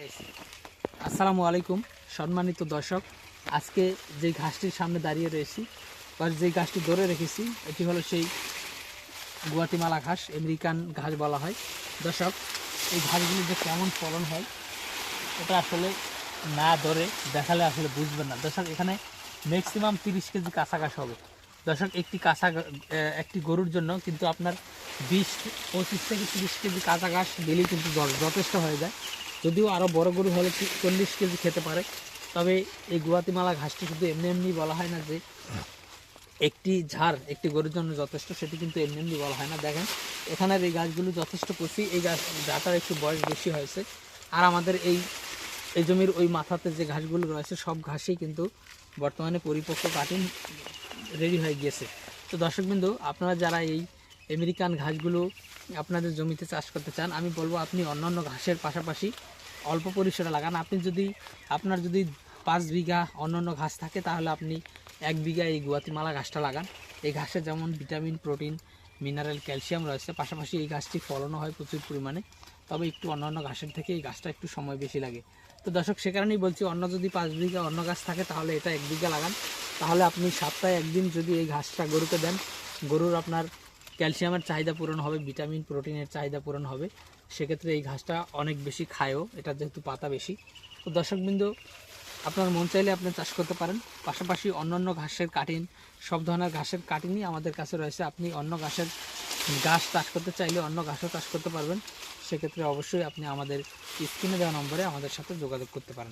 আসসালামু আলাইকুম, সম্মানিত দর্শক। আজকে যে ঘাসটির সামনে দাঁড়িয়ে রয়েছি, বা যে ঘাসটি ধরে রেখেছি, এটি হলো সেই গুয়াতিমালা ঘাস, আমেরিকান ঘাস বলা হয়। দর্শক, এই ঘাসগুলি যে কেমন ফলন হয়, এটা আসলে না ধরে দেখালে আসলে বুঝবেন না। দর্শক, এখানে ম্যাক্সিমাম তিরিশ কেজি কাঁচা ঘাস হবে। দর্শক, একটি কাঁচা একটি গরুর জন্য কিন্তু আপনার বিশ, পঁচিশ থেকে তিরিশ কেজি কাঁচা ঘাস দিলেই কিন্তু যথেষ্ট হয়ে যায়। যদিও আরও বড় গরু হলে চল্লিশ কেজি খেতে পারে, তবে এই গুয়াতিমালা ঘাসটি শুধু এমনি এমনি বলা হয় না যে একটি ঝাড়, একটি গরুর জন্য যথেষ্ট, সেটি কিন্তু এমনি এমনি বলা হয় না। দেখেন, এখানের এই গাছগুলো যথেষ্ট কচি এই গাছ গাছটার একটু বয়স বেশি হয়েছে। আর আমাদের এই এই জমির ওই মাথাতে যে ঘাসগুলো রয়েছে, সব ঘাসই কিন্তু বর্তমানে পরিপক্ক কাটিং রেডি হয়ে গিয়েছে। তো দর্শকবিন্দু, আপনারা যারা এই আমেরিকান ঘাসগুলো আপনাদের জমিতে চাষ করতে চান, আমি বলব আপনি অন্যান্য ঘাসের পাশাপাশি অল্প পরিসরে লাগান। আপনি যদি, আপনার যদি পাঁচ বিঘা অন্যান্য ঘাস থাকে, তাহলে আপনি এক বিঘা এই গুয়াতিমালা ঘাসটা লাগান। এই ঘাসে যেমন ভিটামিন, প্রোটিন, মিনারেল, ক্যালসিয়াম রয়েছে। পাশাপাশি এই গাছটি ফলনও হয় প্রচুর পরিমাণে। তবে একটু অন্যান্য ঘাসের থেকে এই গাছটা একটু সময় বেশি লাগে। তো দর্শক, সে কারণেই বলছি, অন্য যদি পাঁচ বিঘা অন্য গাছ থাকে, তাহলে এটা এক বিঘা লাগান। তাহলে আপনি সপ্তাহে একদিন যদি এই ঘাসটা গরুকে দেন, গরুর আপনার ক্যালসিয়ামের চাহিদা পূরণ হবে, ভিটামিন, প্রোটিনের চাহিদা পূরণ হবে। সেক্ষেত্রে এই ঘাসটা অনেক বেশি খায়ও, এটা যেহেতু পাতা বেশি। তো দর্শকবৃন্দ, আপনার মন চাইলে আপনি চাষ করতে পারেন। পাশাপাশি অন্যান্য ঘাসের কাটিং, সব ধরনের ঘাসের কাটিংই আমাদের কাছে রয়েছে। আপনি অন্য ঘাসের ঘাস চাষ করতে চাইলে অন্য ঘাসও চাষ করতে পারবেন। সেক্ষেত্রে অবশ্যই আপনি আমাদের স্ক্রিনে দেওয়া নম্বরে আমাদের সাথে যোগাযোগ করতে পারেন।